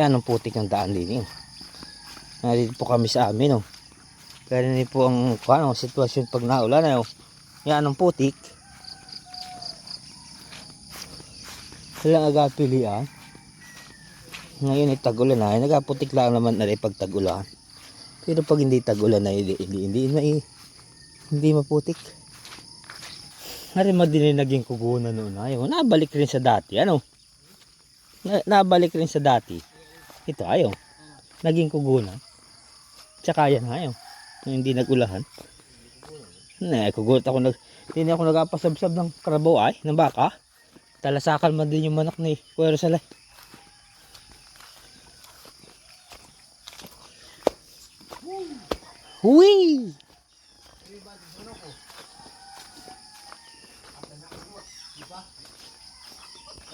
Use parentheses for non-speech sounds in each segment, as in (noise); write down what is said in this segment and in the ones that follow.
Yan ang putik ng daan din. Narito po kami sa amin oh. Kaya rin po ang ano, sitwasyon pag naulan eh, oh. Yan ang putik. Walang agapilian. Ngayon ay tag-ulan na. Nagaputik lang naman na rin pag. Pero pag hindi tag-ulan na hindi, hindi, hindi, hindi, hindi maputik. Nari madini naging kugunan noon. Ayaw, nabalik rin sa dati. Ano? Na, nabalik rin sa dati. Ito, ayaw. Naging kugunan. Tsaka yan, ayaw. Nung Hindi nagulahan. Na, kugulat ako nag... Hindi ako nagapasabsab ng karabaw ay, ng baka. Talasakan man din yung manok ni Kuya Rosalay. Hui!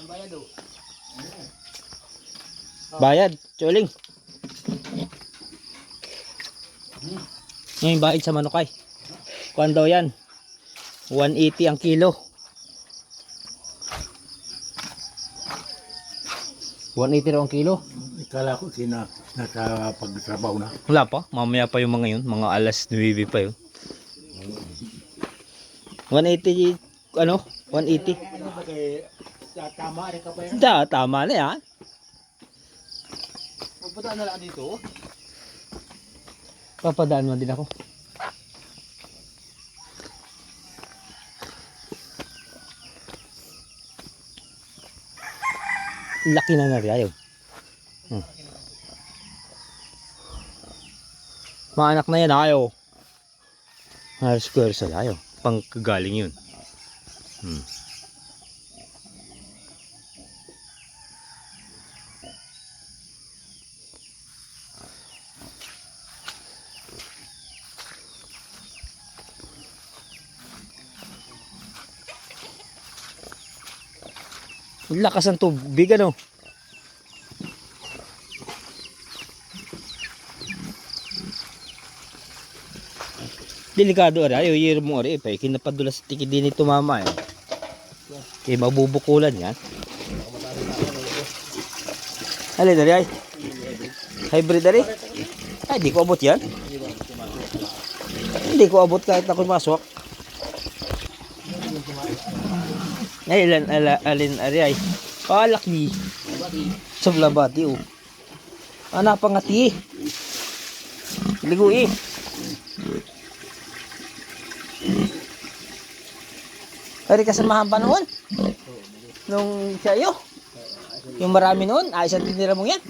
Bayad, chuling. Ngayon bayad sa manokay. Kuan daw yan? 180 ang kilo. 180 raw ang kilo. Ikala ko sina nakapagtrabaho na. Wala pa. Mamaya pa yung mga yun. Mga alas 9 pa yun. 180, ano? 180. Ano? Da, tama na yan. Pupunta na lang dito. Papadaan mo din ako. Laki na na ayaw. Hmm. Mga anak na yan ayaw. Halos square sa ayaw. Pangkagaling yun. Hmm. Lakas ng tubig ano. Delikado ara, ayo yero mo ara, pa kinapadulas tiki din ito mama eh. Kaya mabubukulan yan. Alay dari ay. Hybrid dari. Ay, di ko abot yan. Hindi ko abot kahit ako masok. Ay, ilan, ala, alin, ari ay. Oh, laki. Sa blabati, oh. Ana, pangati. Ligo, eh. Ari kasamahan pa noon? Nung siya iyo? Yung marami noon? Ay, isang tinira mo yan?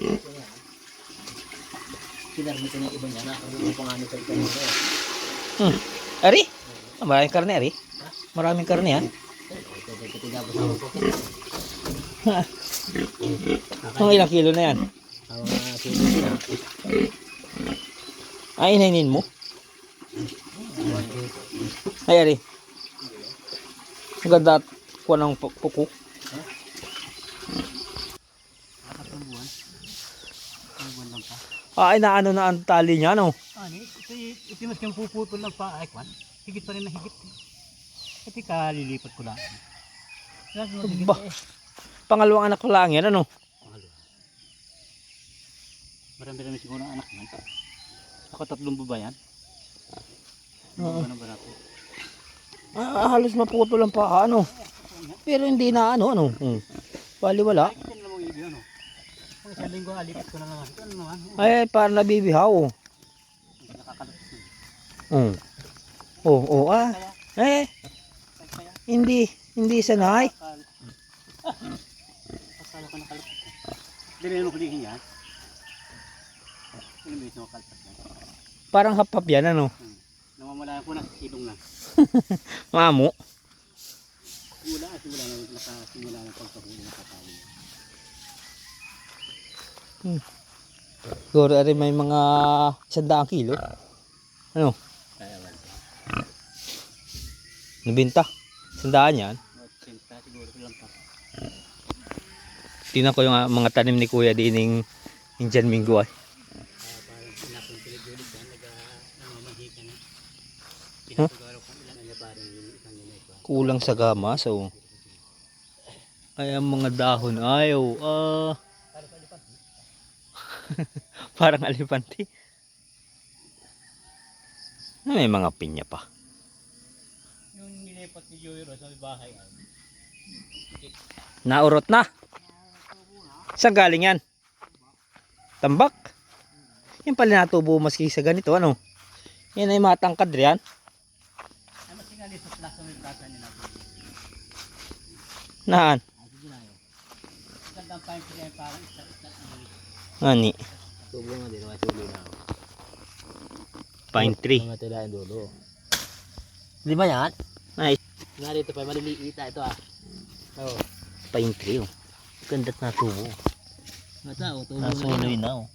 Kinarmi ko na iba niya na. Ano pa nga nito ito nito. Hmm. Ari? Ah, maraming karne, Ari. Maraming karne, ha? Mga (laughs) ilang kilo na yan? Ang mga sino na. Ay, inainin mo? Ay, Ari. Ang ganda at kuha ng pu- puko. Ang. Ah, Ay, naano na ang tali niya, no? Ani, ito ito mas kang puputol lang pa ay kwan. Higit pa rin na higit. Ito ka lilipat ko lang. Ba? eh. Pangalawang anak ko lang yan, ano? Marami-rami siguro ang anak niyan. Ako tatlong babayan. Oo. Ano ba natin? Ah, halos maputo lang pa, ano? Pero hindi na, ano, ano? Hmm. Bali, wala. Ay, parang nabibihaw. oh. Hmm. Oh, oh, ah. Eh, hindi, hindi sanay. Akal. Akala ko nakalpas. Dili mo kulihin yan. Ano (laughs) ito nakalpas yan? Parang hap-hap yan, ano? Hmm. Namamala ko na, ilong na. Mamo. Simula, simula na, nakasimula na pagkahuli na katali. Siguro rin may mga sandaang kilo. Ano? Nabinta. Sandaan yan. Magsinta siguro lang pa. Tingnan ko yung ah, mga tanim ni Kuya dining Indian Minggo ay. Kaya parang pinapuntilig ulit yan, naga, namamahikan na. Pinapagaro ko ilan na parang yung isang yun ito. Kulang sa gama. So, ay ang mga dahon ayaw. Ah, (laughs) Parang alipante. May mga pinya pa. Yung nilipat ni Joey Ro sa bahay ay. Naurot na. Saan galing yan? Tambak. Yan pala natubo maski sa ganito. Ano? Yan ay matangkad riyan. Naan? Ani. Tubo nga din, tubo na. Pine tree. Mga dulo. Lima yan? Nice. Nga dito pa, maliliit na ito ah. Oo. Pine tree. Oh. Ganda't natubo. Mata, oh, tubo Nasuloy na. Oh.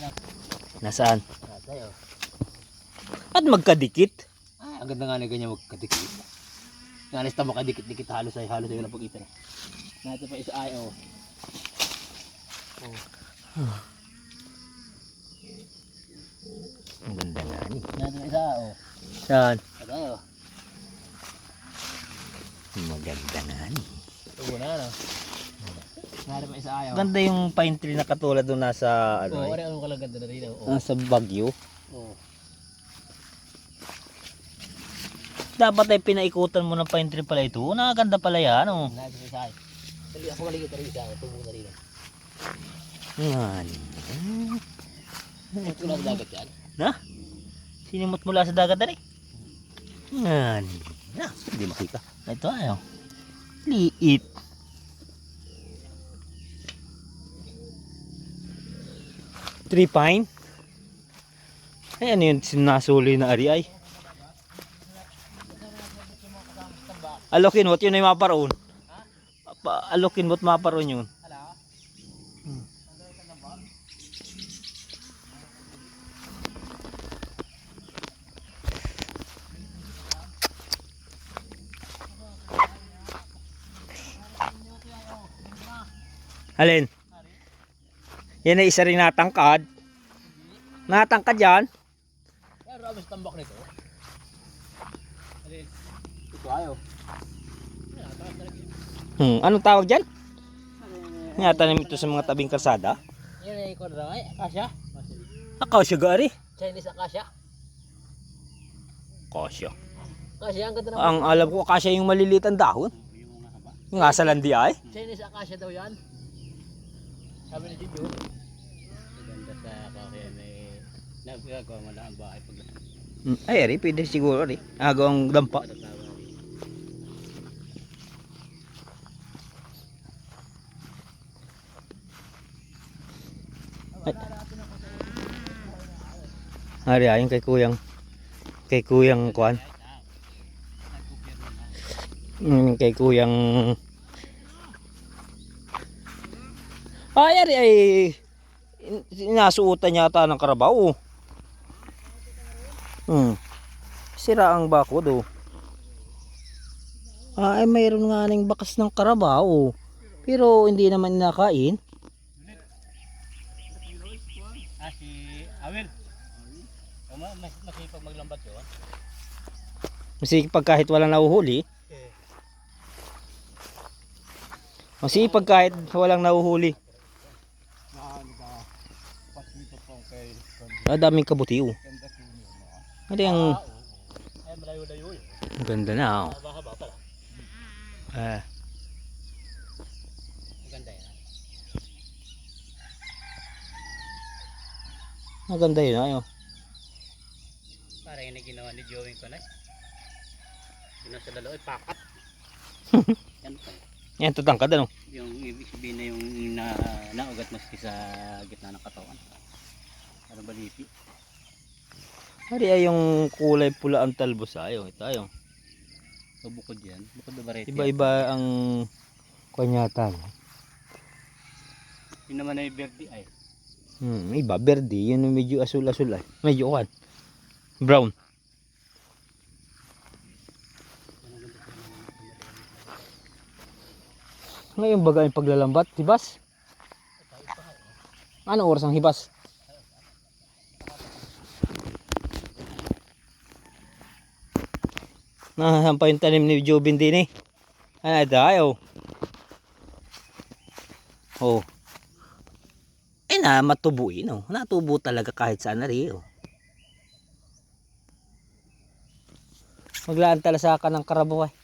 na. Nasaan? Tatay, oh. At magkadikit. Ay, ang ganda nga na ganyan magkadikit. Nga nista mo kadikit-dikit halos ay halos ay wala pag ipin. Nato pa isa ay oh. Ang ganda nga ni. Nato pa isa oh. Saan? Tatay oh. Maganda nga ni. Tubo na no. Pa isa ay oh. Ganda yung pine tree na katulad doon nasa Oh, ano eh. wala anong kalaganda na rin oh. Nasa Baguio. Oh. Dapat ay pinaikutan mo ng pine tree pala ito. Nakaganda pala yan. Oh. Pa isa ay. Dali ako maligit na rin isa, oh. tubo na rin. oh. Yan. Ito na sa dagat yan. Na? Sinimot mula sa dagat na Yan. Na, hindi makita. Ito ayo. Liit. Tree pine. Ay, ano yun? Sinasuli na ari ay. Alokin mo't yun ay maparoon. Pa- Alokin mo't maparoon yun. Ala. Alin? Yan ay isa rin natangkad. Natangkad yan. Pero abis tambak nito. Ito ayo. Hmm, anong tawag dyan? Natanim ito sa mga tabing kalsada. Yan ay raw ay akasya. Akasya gari. Chinese akasya. Akasya. Akasya ang ganda ng Ang alam ko akasya yung maliliit ang dahon. yung mga haba. Yung asa landi ay. Chinese akasya daw yan. Sabi ni Tidyo. Ganda sa akasya may nagagawa mo na ang bahay pag Hmm, ay, ari, pwede siguro ari. Agawang dampa. Ari, ayun kay kuyang kay kuyang kwan. Mm, kay kuyang Ay, ari, ay in- inasuutan yata ng karabaw. Hmm. Sira ang bakod oh. Ah, ay mayroon nga ning bakas ng karabaw. Pero hindi naman nakain. Ah, si Awil. Mas masipag maglambat yun. Masipag kahit wala nahuhuli. Masipag kahit walang nahuhuli. Naan ka. Pas dito po kay Ah, daming Junior mo. Ano yung yun. ganda na oh. Ah, Maganda yun ayo. Parang yun ang ginawa ni Joey ko na. Yun ang sa lalo, ay pakat. (laughs) Yan pa. Yan tutangkad ano. Yung ibig sabihin na yung na, naugat maski sa gitna ng katawan. Para balipi. Ari ay yung kulay pula ang talbos ayo. Ito ayo. So bukod yan. Bukod na barete. Iba-iba ang kanyata. Yun naman ay verde ay. Hmm, iba verde, yun medyo asul-asul ay. Medyo kan. Brown. Ngayon baga yung paglalambat, hibas. Ano oras ang hibas? Nahampa yung tanim ni Jobin din eh. Ano ito ayaw. Oh. na matubuin oh. Natubo talaga kahit saan na rin oh. Maglaan tala sa ka ng karabaw ay.